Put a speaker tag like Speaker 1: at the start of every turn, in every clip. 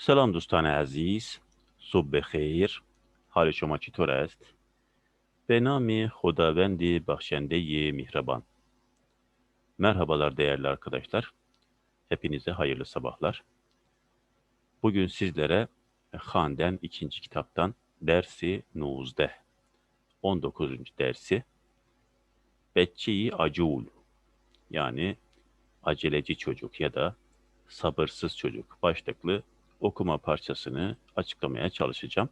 Speaker 1: سلام دوستان عزیز صبح بخیر حال شما چطور است؟ به نام خداوند بخشنده mihraban. Merhabalar değerli arkadaşlar. Hepinize hayırlı sabahlar. Bugün sizlere Han'den ikinci kitaptan dersi Nuzde 19. dersi Becci Acul yani aceleci çocuk ya da sabırsız çocuk başlıklı okuma parçasını açıklamaya çalışacağım.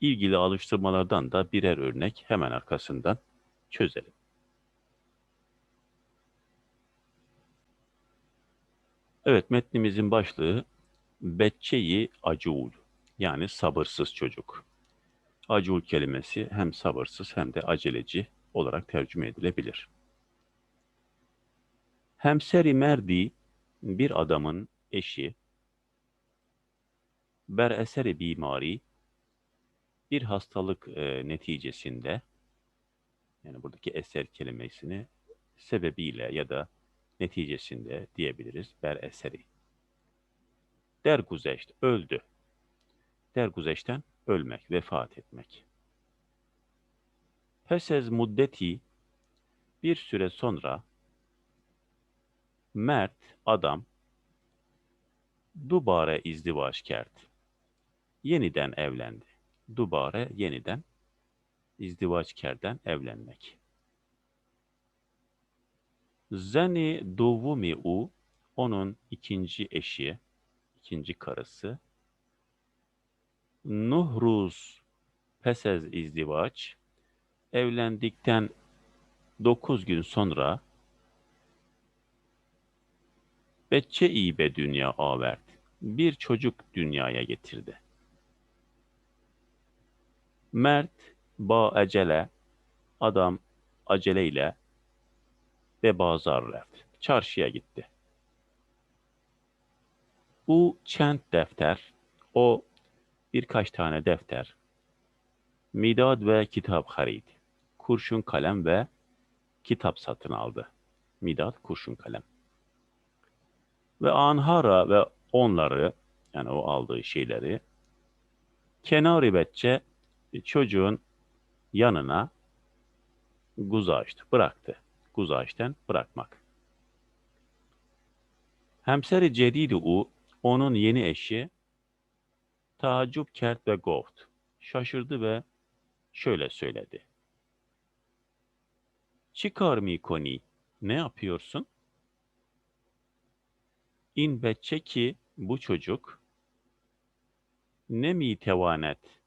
Speaker 1: İlgili alıştırmalardan da birer örnek hemen arkasından çözelim. Evet, metnimizin başlığı Becceyi Acul yani sabırsız çocuk. Acul kelimesi hem sabırsız hem de aceleci olarak tercüme edilebilir. Hemseri merdi bir adamın eşi ber eseri bimari bir hastalık e, neticesinde yani buradaki eser kelimesini sebebiyle ya da neticesinde diyebiliriz. Ber eseri. Derguzeşt öldü. Derguzeşten ölmek, vefat etmek. Pesez muddeti bir süre sonra Mert adam dubare izdivaç kert. Yeniden evlendi. Dubare yeniden izdivaç kerden evlenmek. Zeni duvumi u onun ikinci eşi, ikinci karısı. Nuhruz pesez izdivaç evlendikten dokuz gün sonra Becce be dünya avert. Bir çocuk dünyaya getirdi. Mert ba acele adam aceleyle ve bazar reft. Çarşıya gitti. Bu çent defter, o birkaç tane defter, midad ve kitap harid, kurşun kalem ve kitap satın aldı. Midad, kurşun kalem. Ve anhara ve onları, yani o aldığı şeyleri, kenari betçe çocuğun yanına guzaştı, bıraktı. Guzaşten bırakmak. Hemseri cedidi u, onun yeni eşi, taaccüp kert ve goft. Şaşırdı ve şöyle söyledi. Çıkar mı koni? Ne yapıyorsun? İn betçe ki bu çocuk ne mi tevanet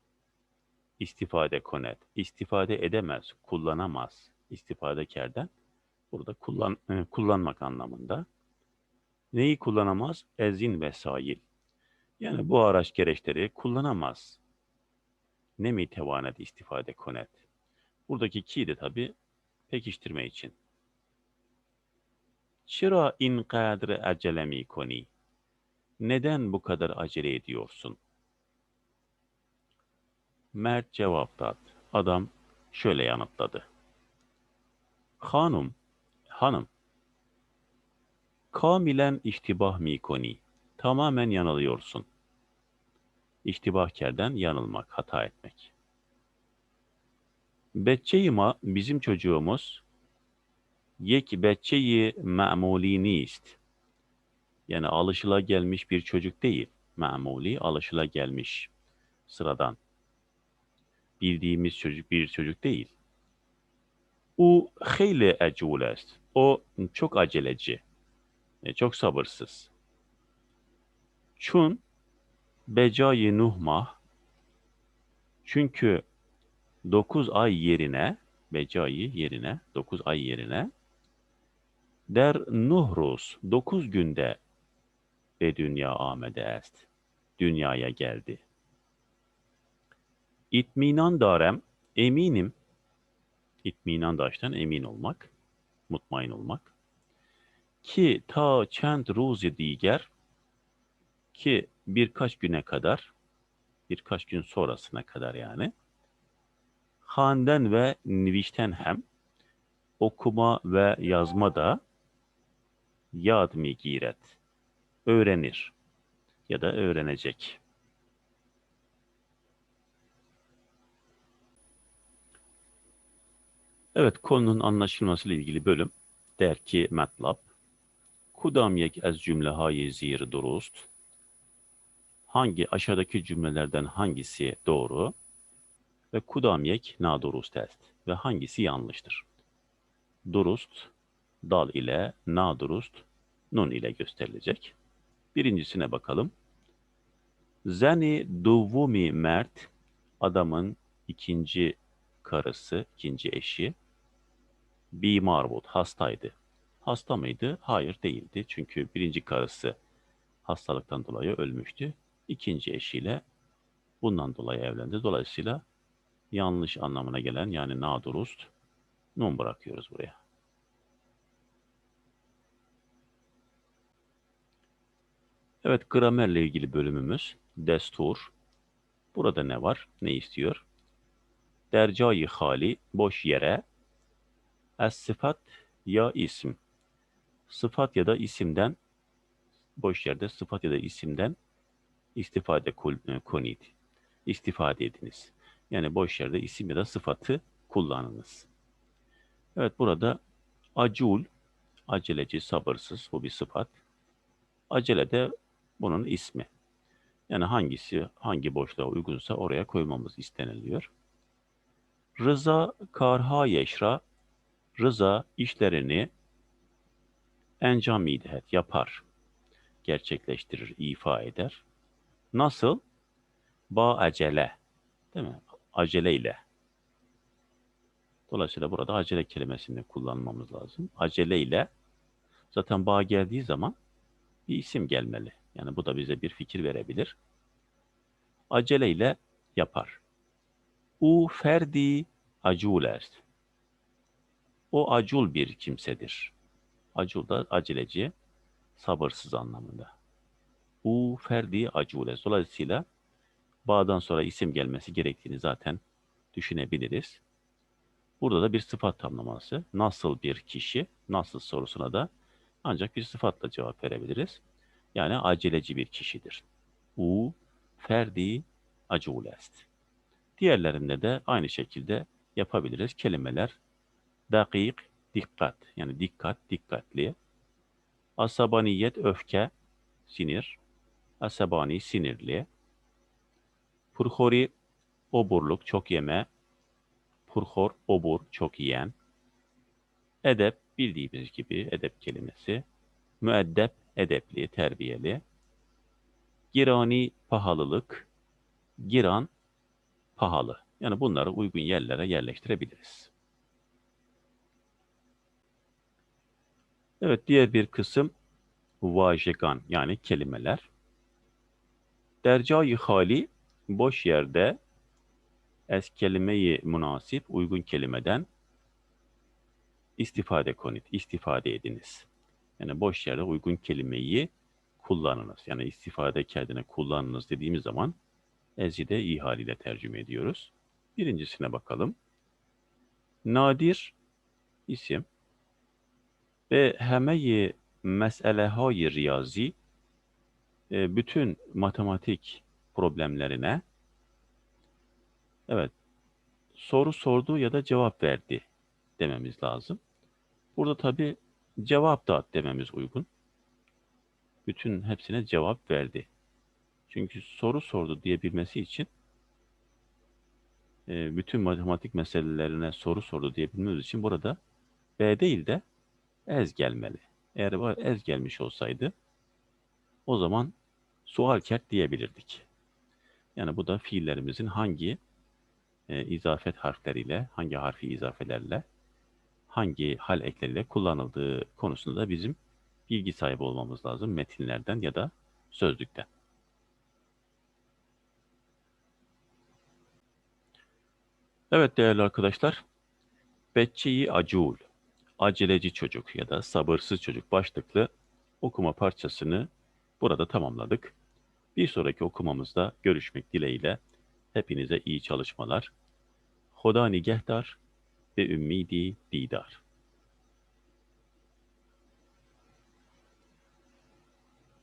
Speaker 1: istifade konet. İstifade edemez, kullanamaz. İstifadekarden burada kullan, e, kullanmak anlamında. Neyi kullanamaz? Ezin vesail. Yani bu araç gereçleri kullanamaz. Ne mi tevanet istifade konet. Buradaki ki de tabi pekiştirme için. Çıra in kadre acele koni? Neden bu kadar acele ediyorsun? Mert cevaptat. Adam şöyle yanıtladı. Hanım, hanım, kamilen iştibah mikoni, tamamen yanılıyorsun. İhtibahkerden yanılmak, hata etmek. Becceyima bizim çocuğumuz yek becceyi ma'mulini ist. Yani alışıla gelmiş bir çocuk değil. Ma'muli alışıla gelmiş sıradan bildiğimiz çocuk bir çocuk değil. O hayli ecul est. O çok aceleci. E, çok sabırsız. Çun becayı nuhmah çünkü 9 ay yerine becayı yerine 9 ay yerine der nuhrus 9 günde ve dünya amede est. Dünyaya geldi. İtminan darem, eminim. İtminan daştan emin olmak, mutmain olmak. Ki ta çent ruzi diğer, ki birkaç güne kadar, birkaç gün sonrasına kadar yani, handen ve nivişten hem, okuma ve yazma da yad mi giret, öğrenir. ya da öğrenecek. Evet, konunun anlaşılmasıyla ilgili bölüm der ki MATLAB Kudam yek ez cümlehayi zir durust hangi aşağıdaki cümlelerden hangisi doğru ve kudam yek nadurust est ve hangisi yanlıştır? Durust dal ile nadurust nun ile gösterilecek. Birincisine bakalım. Zeni duvumi mert adamın ikinci karısı, ikinci eşi Bimarbut hastaydı. Hasta mıydı? Hayır değildi. Çünkü birinci karısı hastalıktan dolayı ölmüştü. İkinci eşiyle bundan dolayı evlendi. Dolayısıyla yanlış anlamına gelen yani nadurust nun bırakıyoruz buraya. Evet gramerle ilgili bölümümüz destur. Burada ne var? Ne istiyor? Dercayı hali boş yere Es sıfat ya isim. Sıfat ya da isimden boş yerde sıfat ya da isimden istifade kul- e, konid. İstifade ediniz. Yani boş yerde isim ya da sıfatı kullanınız. Evet burada acul, aceleci, sabırsız bu bir sıfat. Acele de bunun ismi. Yani hangisi hangi boşluğa uygunsa oraya koymamız isteniliyor. Rıza karha yeşra Rıza işlerini encam idet yapar, gerçekleştirir, ifa eder. Nasıl? Ba acele, değil mi? Aceleyle. Dolayısıyla burada acele kelimesini kullanmamız lazım. Aceleyle zaten bağ geldiği zaman bir isim gelmeli. Yani bu da bize bir fikir verebilir. Aceleyle yapar. U ferdi acul. O acul bir kimsedir. Acul da aceleci, sabırsız anlamında. U ferdi acule. Dolayısıyla bağdan sonra isim gelmesi gerektiğini zaten düşünebiliriz. Burada da bir sıfat tamlaması. Nasıl bir kişi, nasıl sorusuna da ancak bir sıfatla cevap verebiliriz. Yani aceleci bir kişidir. U ferdi aculest. Diğerlerinde de aynı şekilde yapabiliriz. Kelimeler dakik, dikkat. Yani dikkat, dikkatli. Asabaniyet, öfke, sinir. Asabani, sinirli. Purhori, oburluk, çok yeme. Purhor, obur, çok yiyen. Edep, bildiğimiz gibi edep kelimesi. Müeddep, edepli, terbiyeli. Girani, pahalılık. Giran, pahalı. Yani bunları uygun yerlere yerleştirebiliriz. Evet, diğer bir kısım vajegan yani kelimeler. Dercayı hali boş yerde es kelimeyi münasip uygun kelimeden istifade konit, istifade ediniz. Yani boş yerde uygun kelimeyi kullanınız. Yani istifade kendine kullanınız dediğimiz zaman ezide ihaliyle tercüme ediyoruz. Birincisine bakalım. Nadir isim ve همه mesele های riyazi e, bütün matematik problemlerine evet soru sordu ya da cevap verdi dememiz lazım. Burada tabi cevap da dememiz uygun. Bütün hepsine cevap verdi. Çünkü soru sordu diyebilmesi için e, bütün matematik meselelerine soru sordu diyebilmemiz için burada B değil de ez gelmeli. Eğer bu ez gelmiş olsaydı o zaman sual kert diyebilirdik. Yani bu da fiillerimizin hangi e, izafet harfleriyle, hangi harfi izafelerle, hangi hal ekleriyle kullanıldığı konusunda bizim bilgi sahibi olmamız lazım metinlerden ya da sözlükten. Evet değerli arkadaşlar, Becceyi Acul aceleci çocuk ya da sabırsız çocuk başlıklı okuma parçasını burada tamamladık. Bir sonraki okumamızda görüşmek dileğiyle hepinize iyi çalışmalar. Hoda nigehdar ve ümmidi didar.